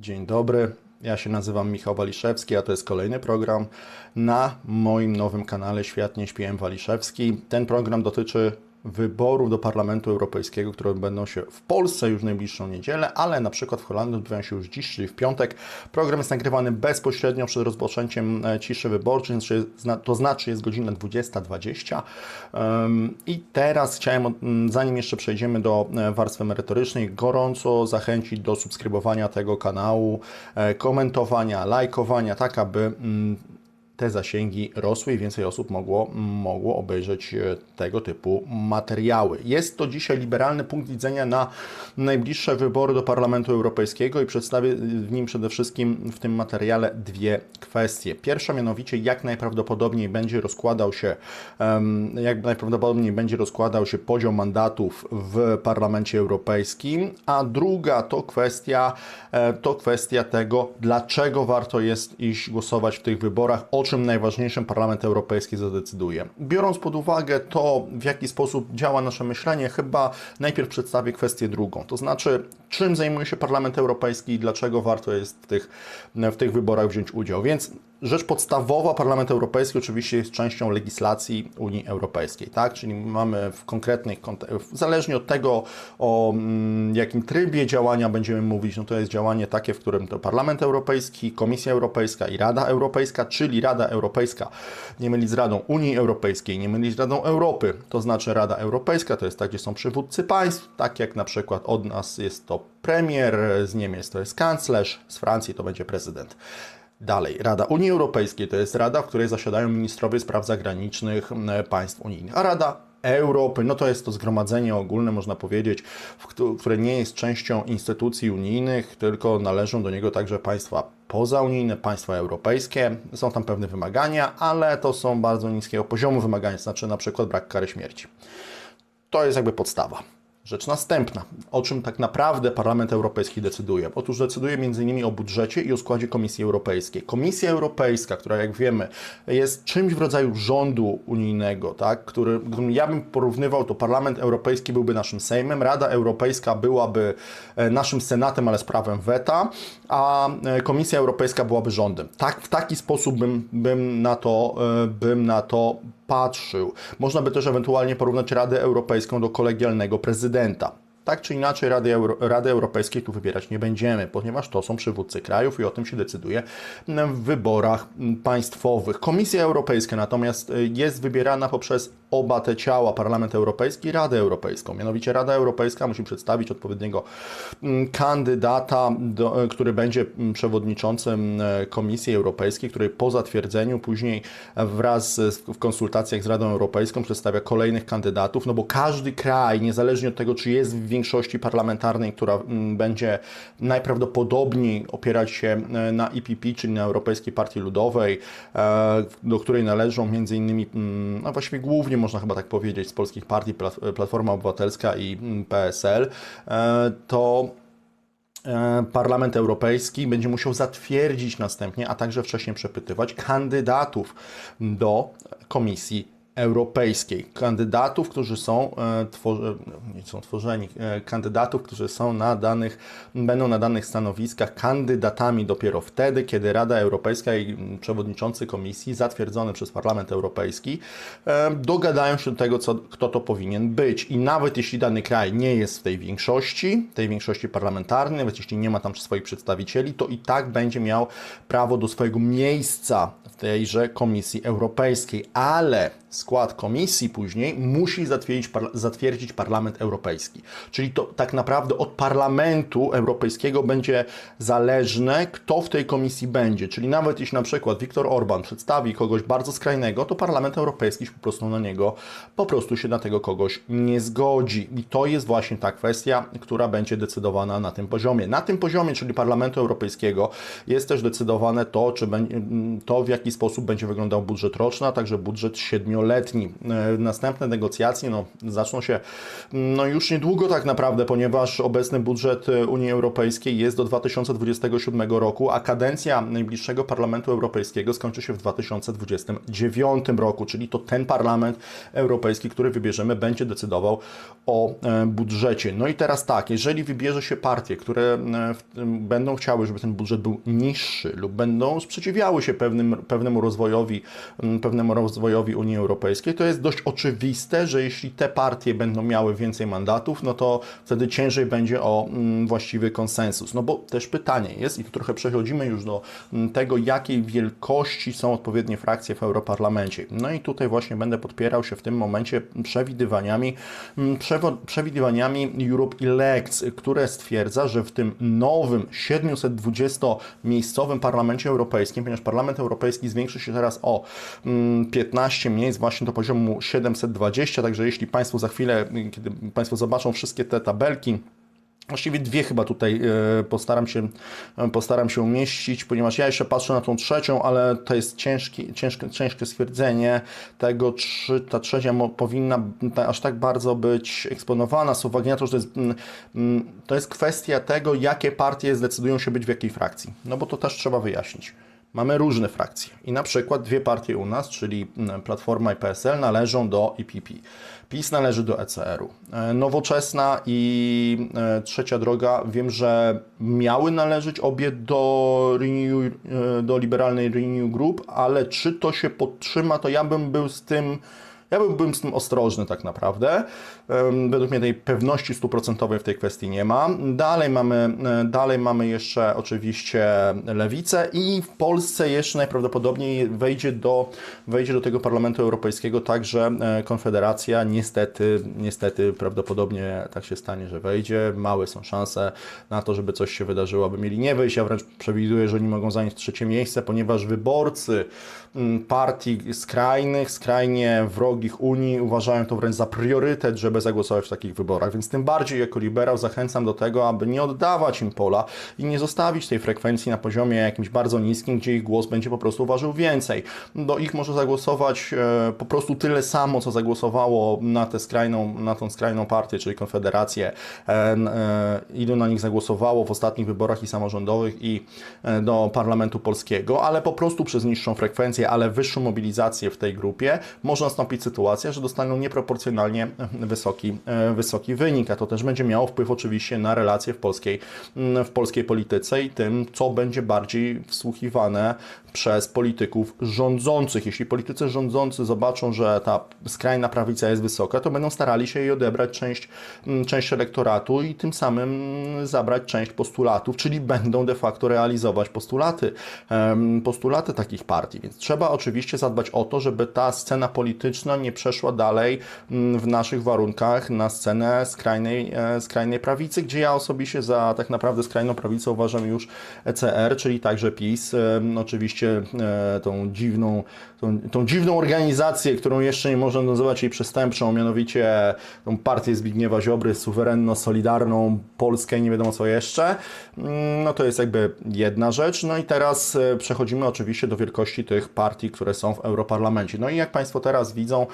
Dzień dobry, ja się nazywam Michał Waliszewski, a to jest kolejny program na moim nowym kanale Świat nie śpiłem Waliszewski. Ten program dotyczy wyborów do Parlamentu Europejskiego, które będą się w Polsce już w najbliższą niedzielę, ale na przykład w Holandii odbywają się już dziś, czyli w piątek. Program jest nagrywany bezpośrednio przed rozpoczęciem e, ciszy wyborczej, znaczy- zna- to znaczy jest godzina 20.20. Ym, I teraz chciałem, zanim jeszcze przejdziemy do e, warstwy merytorycznej, gorąco zachęcić do subskrybowania tego kanału, e, komentowania, lajkowania, tak aby te zasięgi rosły i więcej osób mogło, mogło obejrzeć e, tego typu materiały. Jest to dzisiaj liberalny punkt widzenia na najbliższe wybory do Parlamentu Europejskiego i przedstawię w nim przede wszystkim w tym materiale dwie kwestie. Pierwsza mianowicie, jak najprawdopodobniej będzie rozkładał się, jak najprawdopodobniej będzie rozkładał się podział mandatów w Parlamencie Europejskim, a druga to kwestia, e, to kwestia tego, dlaczego warto jest iść głosować w tych wyborach, o czym najważniejszym Parlament Europejski zadecyduje. Biorąc pod uwagę to, w jaki sposób działa nasze myślenie, chyba najpierw przedstawię kwestię drugą, to znaczy, czym zajmuje się Parlament Europejski i dlaczego warto jest w tych, w tych wyborach wziąć udział. Więc rzecz podstawowa, Parlament Europejski oczywiście jest częścią legislacji Unii Europejskiej, tak? Czyli mamy w konkretnych, zależnie od tego, o mm, jakim trybie działania będziemy mówić, no to jest działanie takie, w którym to Parlament Europejski, Komisja Europejska i Rada Europejska, czyli Rada Europejska, nie mylić z Radą Unii Europejskiej, nie mylić z Radą Europy, to znaczy Rada Europejska to jest tak, gdzie są przywódcy państw, tak jak na przykład od nas jest to premier, z Niemiec to jest kanclerz, z Francji to będzie prezydent. Dalej, Rada Unii Europejskiej to jest rada, w której zasiadają ministrowie spraw zagranicznych państw unijnych, a Rada Europy, no to jest to zgromadzenie ogólne, można powiedzieć, które nie jest częścią instytucji unijnych, tylko należą do niego także państwa pozaunijne, państwa europejskie. Są tam pewne wymagania, ale to są bardzo niskiego poziomu wymagania, znaczy na przykład brak kary śmierci. To jest jakby podstawa. Rzecz następna. O czym tak naprawdę Parlament Europejski decyduje? Otóż decyduje m.in. o budżecie i o składzie Komisji Europejskiej. Komisja Europejska, która jak wiemy jest czymś w rodzaju rządu unijnego, tak? który, ja bym porównywał, to Parlament Europejski byłby naszym Sejmem, Rada Europejska byłaby e, naszym Senatem, ale z prawem weta, a e, Komisja Europejska byłaby rządem. Tak, w taki sposób bym, bym, na, to, e, bym na to patrzył. Można by też ewentualnie porównać Radę Europejską do kolegialnego prezydenta. Tak czy inaczej Rady, Euro, Rady Europejskiej tu wybierać nie będziemy, ponieważ to są przywódcy krajów i o tym się decyduje w wyborach państwowych. Komisja Europejska natomiast y, jest wybierana poprzez oba te ciała, Parlament Europejski i Radę Europejską. Mianowicie Rada Europejska musi przedstawić odpowiedniego mm, kandydata, do, który będzie mm, przewodniczącym e, Komisji Europejskiej, który po zatwierdzeniu później wraz z, w konsultacjach z Radą Europejską przedstawia kolejnych kandydatów, no bo każdy kraj, niezależnie od tego, czy jest w większości parlamentarnej, która mm, będzie najprawdopodobniej opierać się e, na EPP, czyli na Europejskiej Partii Ludowej, e, do której należą między innymi, właściwie głównie można chyba tak powiedzieć, z polskich partii Plat- Platforma Obywatelska i mm, PSL, e, to e, Parlament Europejski będzie musiał zatwierdzić następnie, a także wcześniej przepytywać kandydatów do Komisji Europejskiej. Kandydatów, którzy są, e, tworzy, nie są tworzeni, e, kandydatów, którzy są na danych, będą na danych stanowiskach kandydatami dopiero wtedy, kiedy Rada Europejska i przewodniczący Komisji, zatwierdzony przez Parlament Europejski, e, dogadają się do tego, co, kto to powinien być. I nawet jeśli dany kraj nie jest w tej większości, tej większości parlamentarnej, nawet jeśli nie ma tam swoich przedstawicieli, to i tak będzie miał prawo do swojego miejsca w tejże Komisji Europejskiej, ale skład komisji później musi zatwierdzić, zatwierdzić Parlament Europejski. Czyli to tak naprawdę od Parlamentu Europejskiego będzie zależne, kto w tej komisji będzie. Czyli nawet jeśli na przykład Viktor Orban przedstawi kogoś bardzo skrajnego, to Parlament Europejski po prostu na niego, po prostu się na tego kogoś nie zgodzi. I to jest właśnie ta kwestia, która będzie decydowana na tym poziomie. Na tym poziomie, czyli Parlamentu Europejskiego, jest też decydowane to, czy to w jaki sposób będzie wyglądał budżet roczny, a także budżet siedmiu siedmioletni. E, Następne negocjacje no, zaczną się no, już niedługo tak naprawdę, ponieważ obecny budżet e, Unii Europejskiej jest do 2027 roku, a kadencja najbliższego Parlamentu Europejskiego skończy się w 2029 roku, czyli to ten Parlament Europejski, który wybierzemy, będzie decydował o e, budżecie. No i teraz tak, jeżeli wybierze się partie, które będą chciały, żeby ten budżet był niższy lub będą sprzeciwiały się pewnym, pewnemu rozwojowi, pewnemu rozwojowi Unii Europejskiej, to jest dość oczywiste, że jeśli te partie będą miały więcej mandatów, no to wtedy ciężej będzie o mm, właściwy konsensus. No bo też pytanie jest, i tu trochę przechodzimy już do mm, tego, jakiej wielkości są odpowiednie frakcje w Europarlamencie. No i tutaj właśnie będę podpierał się w tym momencie przewidywaniami, mm, przewidywaniami Europe Elects, które stwierdza, że w tym nowym 720-miejscowym Parlamencie Europejskim, ponieważ Parlament Europejski zwiększy się teraz o mm, 15 miejsc właśnie do poziomu 720, także jeśli Państwo za chwilę, kiedy Państwo zobaczą wszystkie te tabelki, Właściwie dwie chyba tutaj e, postaram się, e, postaram się umieścić, ponieważ ja jeszcze patrzę na tą trzecią, ale to jest ciężki, ciężkie, ciężkie stwierdzenie tego, czy ta trzecia powinna aż tak bardzo być eksponowana z uwagi na to, że to jest, mm, mm, to jest kwestia tego, jakie partie zdecydują się być w jakiej frakcji. No bo to też trzeba wyjaśnić. Mamy różne frakcje i na przykład dwie partie u nas, czyli mm, Platforma i PSL należą do IPP. PiS należy do ECR-u. E, Nowoczesna i e, Trzecia Droga wiem, że miały należeć obie do, Renew, e, do liberalnej Renew Group, ale czy to się podtrzyma, to ja bym był z tym ja byłbym z tym ostrożny tak naprawdę. Według mnie tej pewności stuprocentowej w tej kwestii nie ma. Dalej mamy, e, dalej mamy jeszcze oczywiście lewicę i w Polsce jeszcze najprawdopodobniej wejdzie do, wejdzie do tego Parlamentu Europejskiego także e, Konfederacja. Niestety, niestety prawdopodobnie tak się stanie, że wejdzie. Małe są szanse na to, żeby coś się wydarzyło, aby mieli nie wejść. Ja wręcz przewiduję, że oni mogą zająć trzecie miejsce, ponieważ wyborcy mm, partii skrajnych, skrajnie wrogich Unii uważają to wręcz za priorytet, żeby zagłosować w takich wyborach. Więc tym bardziej jako liberał zachęcam do tego, aby nie oddawać im pola i nie zostawić tej frekwencji na poziomie jakimś bardzo niskim, gdzie ich głos będzie po prostu ważył więcej. Do ich może zagłosować e, po prostu tyle samo, co zagłosowało na tę skrajną, na tą skrajną partię, czyli Konfederację. E, e, ilu na nich zagłosowało w ostatnich wyborach i samorządowych i do Parlamentu Polskiego, ale po prostu przez niższą frekwencję, ale wyższą mobilizację w tej grupie może nastąpić sytuacja, że dostaną nieproporcjonalnie wysoki, e, wysoki wynik, a to też będzie miało wpływ oczywiście na relacje w polskiej, mm, w polskiej polityce i tym, co będzie bardziej wsłuchiwane przez polityków rządzących. Jeśli politycy rządzący zobaczą, że ta skrajna prawica jest wysoka, to będą starali się jej odebrać część, mm, część elektoratu i tym samym zabrać część postulatów, czyli będą de facto realizować postulaty, postulaty takich partii. Więc trzeba oczywiście zadbać o to, żeby ta scena polityczna nie przeszła dalej mm, w naszych warunkach na scenę skrajnej, e, skrajnej prawicy, gdzie ja osobiście za tak naprawdę skrajną prawicę uważam już ECR, czyli także PiS. Em, Oczywiście e, tą dziwną, tą, tą dziwną organizację, którą jeszcze nie można nazywać jej przestępczą, mianowicie tą partię Zbigniewa Ziobry, suwerenno-solidarną Polskę nie wiadomo co jeszcze. Mm, No to jest jakby jedna rzecz. No i teraz e, przechodzimy oczywiście do wielkości tych partii, które są w Europarlamencie. No i jak Państwo teraz widzą,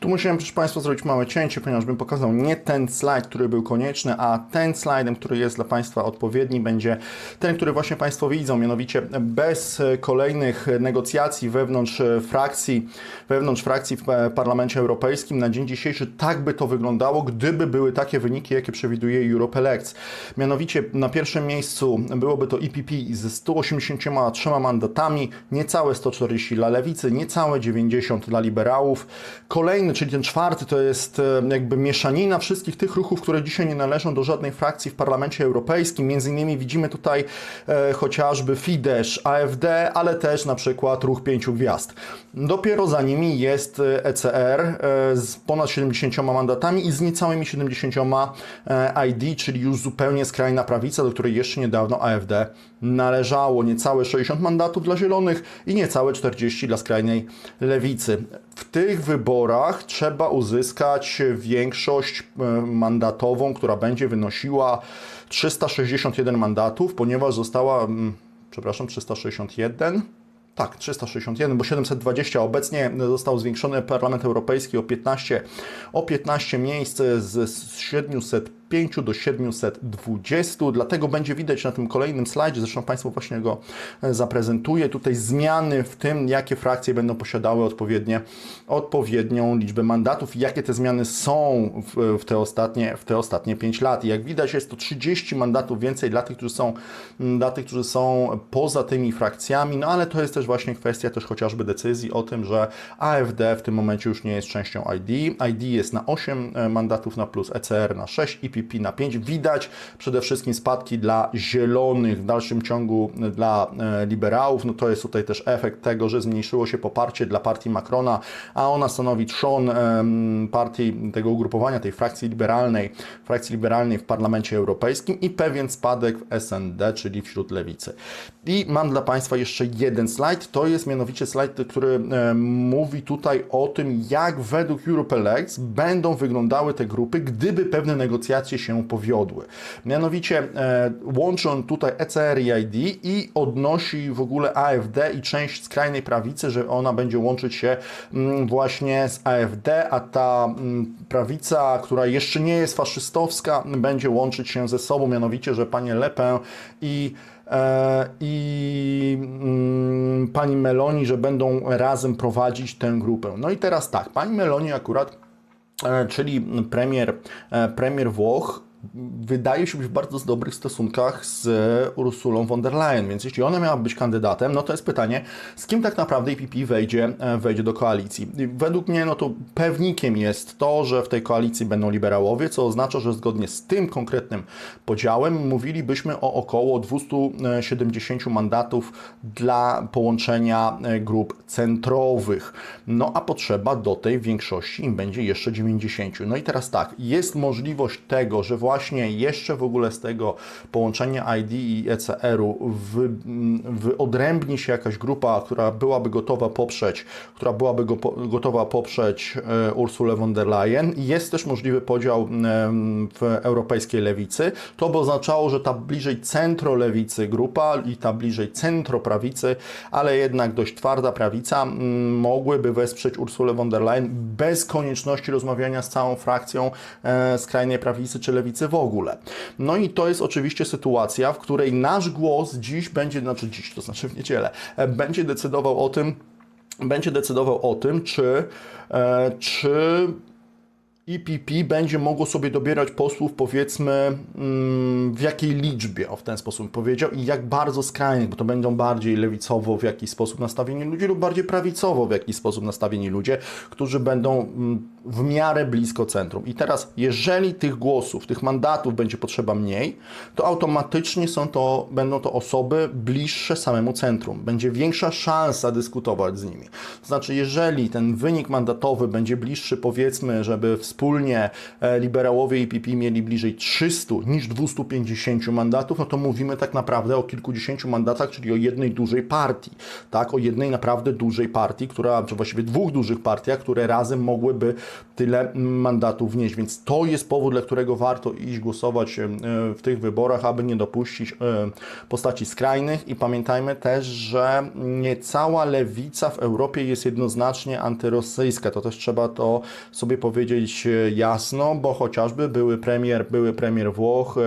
tu musiałem, proszę Państwa, zrobić małe cięcie, ponieważ bym pokazał nie ten slajd, który był konieczny, a ten slajdem, który jest dla Państwa odpowiedni, będzie ten, który właśnie Państwo widzą, mianowicie bez kolejnych negocjacji wewnątrz frakcji, wewnątrz frakcji w Parlamencie Europejskim na dzień dzisiejszy tak by to wyglądało, gdyby były takie wyniki, jakie przewiduje Europe Elects. Mianowicie na pierwszym miejscu byłoby to EPP ze 183 mandatami, niecałe 140 dla Lewicy, niecałe 90 dla liberałów. Kolejny, czyli ten czwarty, to jest e, jakby mieszanina wszystkich tych ruchów, które dzisiaj nie należą do żadnej frakcji w Parlamencie Europejskim. Między innymi widzimy tutaj e, chociażby Fidesz, AfD, ale też na przykład Ruch Pięciu Gwiazd. Dopiero za nimi jest e, ECR e, z ponad 70 mandatami i z niecałymi 70 e, ID, czyli już zupełnie skrajna prawica, do której jeszcze niedawno AfD należało. Niecałe 60 mandatów dla Zielonych i niecałe 40 dla skrajnej lewicy. W tych wyborach trzeba uzyskać większość e, mandatową, która będzie wynosiła 361 mandatów, ponieważ została, mm, przepraszam, 361 Tak, 361, bo 720 obecnie został zwiększony Parlament Europejski o 15, o 15 miejsc z z 705 do 720, dlatego będzie widać na tym kolejnym slajdzie, zresztą Państwu właśnie go e, zaprezentuję, tutaj zmiany w tym, jakie frakcje będą posiadały odpowiednie, odpowiednią liczbę mandatów i jakie te zmiany są w, w, te ostatnie, w te ostatnie 5 lat. I jak widać jest to 30 mandatów więcej dla tych, którzy są, dla tych, którzy są poza tymi frakcjami, no ale to jest też właśnie kwestia też chociażby decyzji o tym, że AFD w tym momencie już nie jest częścią ID. ID jest na 8 mandatów na plus, ECR na 6, IPP na 5. Widać przede wszystkim spadki dla zielonych, w dalszym ciągu dla e, liberałów. No to jest tutaj też efekt tego, że zmniejszyło się poparcie dla partii Macrona, a ona stanowi trzon partii tego ugrupowania, tej frakcji liberalnej, frakcji liberalnej w Parlamencie Europejskim i pewien spadek w SND, czyli wśród lewicy. I mam dla Państwa jeszcze jeden slajd, to jest mianowicie slajd, który e, mówi tutaj o tym, jak według EuropeLex będą wyglądały te grupy, gdyby pewne negocjacje się powiodły. Mianowicie e, łączy on tutaj ECR i ID i odnosi w ogóle AFD i część skrajnej prawicy, że ona będzie łączyć się mm, właśnie z AFD, a ta mm, prawica, która jeszcze nie jest faszystowska, będzie łączyć się ze sobą, mianowicie, że panie Le Pen i e, i mm, pani Meloni, że będą razem prowadzić tę grupę. No i teraz tak, pani Meloni akurat, premier, e, premier Włoch, wydaje się być w bardzo dobrych stosunkach z Ursulą von der Leyen, więc jeśli ona miała być kandydatem, no to jest pytanie, z kim tak naprawdę IPP wejdzie, e, wejdzie do koalicji. Według mnie, no to pewnikiem jest to, że w tej koalicji będą liberałowie, co oznacza, że zgodnie z tym konkretnym podziałem mówilibyśmy o około 270 mandatów dla połączenia e, grup centrowych. No a potrzeba do tej większości im będzie jeszcze 90. No i teraz tak, jest możliwość tego, że właśnie jeszcze w ogóle z tego połączenia ID i ECR-u wy, wyodrębni się jakaś grupa, która byłaby gotowa poprzeć, która byłaby go, gotowa poprzeć e, Ursulę von der Leyen. Jest też możliwy podział w europejskiej lewicy. To by oznaczało, że ta bliżej centrolewicy grupa i ta bliżej centroprawicy, ale jednak dość twarda prawica mogłyby wesprzeć Ursulę von der Leyen bez konieczności rozmawiania z całą frakcją e, skrajnej prawicy czy lewicy w ogóle. No i to jest oczywiście sytuacja, w której nasz głos dziś będzie, znaczy dziś, to znaczy w niedzielę, e, będzie decydował o tym, będzie decydował o tym, czy, e, czy IPP będzie mogło sobie dobierać posłów, powiedzmy, mm, w jakiej liczbie, o w ten sposób powiedział, i jak bardzo skrajnie, bo to będą bardziej lewicowo w jakiś sposób nastawieni ludzie lub bardziej prawicowo w jakiś sposób nastawieni ludzie, którzy będą mm, w miarę blisko centrum. I teraz, jeżeli tych głosów, tych mandatów będzie potrzeba mniej, to automatycznie są to, będą to osoby bliższe samemu centrum. Będzie większa szansa dyskutować z nimi. To znaczy, jeżeli ten wynik mandatowy będzie bliższy, powiedzmy, żeby wspólnie e, liberałowie i PP mieli bliżej 300 niż 250 mandatów, no to mówimy tak naprawdę o kilkudziesięciu mandatach, czyli o jednej dużej partii. Tak, o jednej naprawdę dużej partii, która, czy właściwie dwóch dużych partiach, które razem mogłyby tyle mandatów wnieść. Więc to jest powód, dla którego warto iść głosować e, w tych wyborach, aby nie dopuścić e, postaci skrajnych. I pamiętajmy też, że nie cała lewica w Europie jest jednoznacznie antyrosyjska. To też trzeba to sobie powiedzieć e, jasno, bo chociażby były premier, były premier Włoch,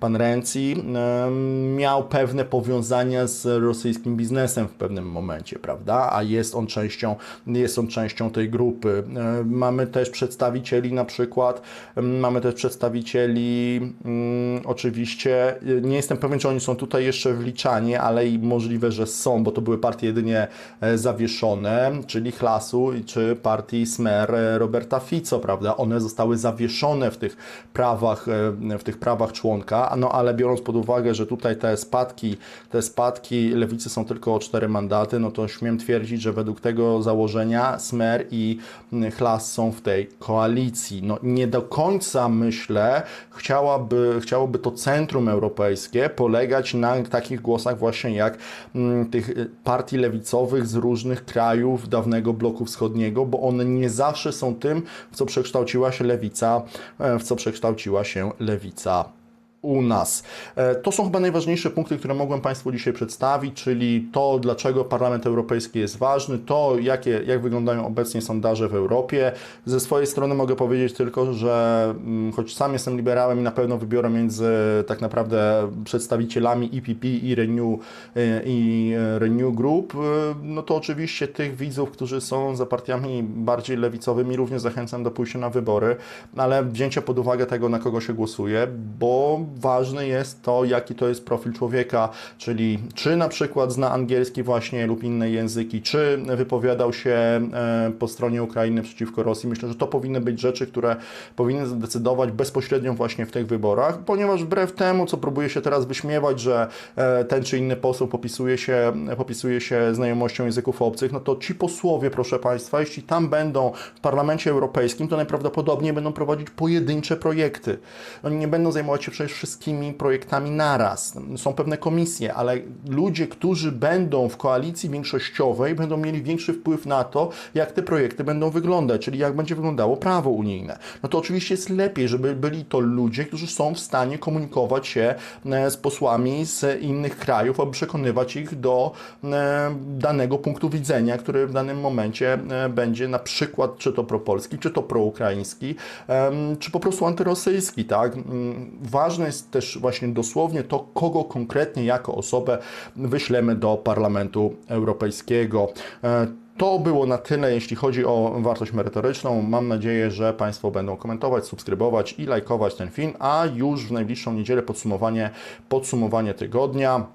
pan Renzi, miał pewne powiązania z rosyjskim biznesem w pewnym momencie, prawda? A jest on częścią, jest on częścią tej grupy. Mamy też przedstawicieli na przykład, mamy też przedstawicieli mm, oczywiście, nie jestem pewien, czy oni są tutaj jeszcze wliczani, ale i możliwe, że są, bo to były partie jedynie e, zawieszone, czyli Hlasu czy partii Smer e, Roberta Fico, prawda? One zostały zawieszone w tych prawach, e, w tych prawach członka, no ale biorąc pod uwagę, że tutaj te spadki, te spadki lewicy są tylko o cztery mandaty, no to śmiem twierdzić, że według tego założenia Smer i Hlas są w tej koalicji. No, nie do końca myślę, chciałaby, chciałoby to centrum europejskie polegać na takich głosach właśnie jak mm, tych partii lewicowych z różnych krajów dawnego bloku wschodniego, bo one nie zawsze są tym, w co przekształciła się lewica, e, w co przekształciła się lewica u nas. E, To są chyba najważniejsze punkty, które mogłem Państwu dzisiaj przedstawić, czyli to, dlaczego Parlament Europejski jest ważny, to, jakie, jak wyglądają obecnie sondaże w Europie. Ze swojej strony mogę powiedzieć tylko, że mm, choć sam jestem liberałem i na pewno wybiorę między tak naprawdę przedstawicielami EPP i Renew, e, i e, Renew Group, no to oczywiście tych widzów, którzy są za partiami bardziej lewicowymi, również zachęcam do pójścia na wybory, ale wzięcia pod uwagę tego, na kogo się głosuje, bo ważne jest to, jaki to jest profil człowieka, czyli czy na przykład zna angielski właśnie lub inne języki, czy wypowiadał się e, po stronie Ukrainy przeciwko Rosji. Myślę, że to powinny być rzeczy, które powinny zdecydować bezpośrednio właśnie w tych wyborach, ponieważ wbrew temu, co próbuje się teraz wyśmiewać, że e, ten czy inny poseł popisuje się, popisuje się znajomością języków obcych, no to ci posłowie, proszę Państwa, jeśli tam będą w Parlamencie Europejskim, to najprawdopodobniej będą prowadzić pojedyncze projekty. Oni nie będą zajmować się przecież wszystkimi projektami naraz. Są pewne komisje, ale ludzie, którzy będą w koalicji większościowej, będą mieli większy wpływ na to, jak te projekty będą wyglądać, czyli jak będzie wyglądało prawo unijne. No to oczywiście jest lepiej, żeby byli to ludzie, którzy są w stanie komunikować się e, z posłami z innych krajów, aby przekonywać ich do e, danego punktu widzenia, który w danym momencie e, będzie na przykład czy to propolski, czy to proukraiński, czy po prostu antyrosyjski, tak? Mm, Jest też właśnie dosłownie to, kogo konkretnie jako osobę wyślemy do Parlamentu Europejskiego. E, To było na tyle, jeśli chodzi o wartość merytoryczną. Mam nadzieję, że Państwo będą komentować, subskrybować i lajkować ten film, a już w najbliższą niedzielę podsumowanie, podsumowanie tygodnia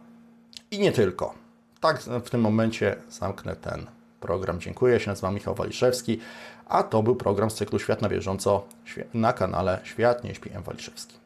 i nie tylko. Tak w tym momencie zamknę ten program. Dziękuję. Się nazywam Michał Waliszewski, a to był program z cyklu Świat na bieżąco na kanale Świat nie śpi M. Waliszewski.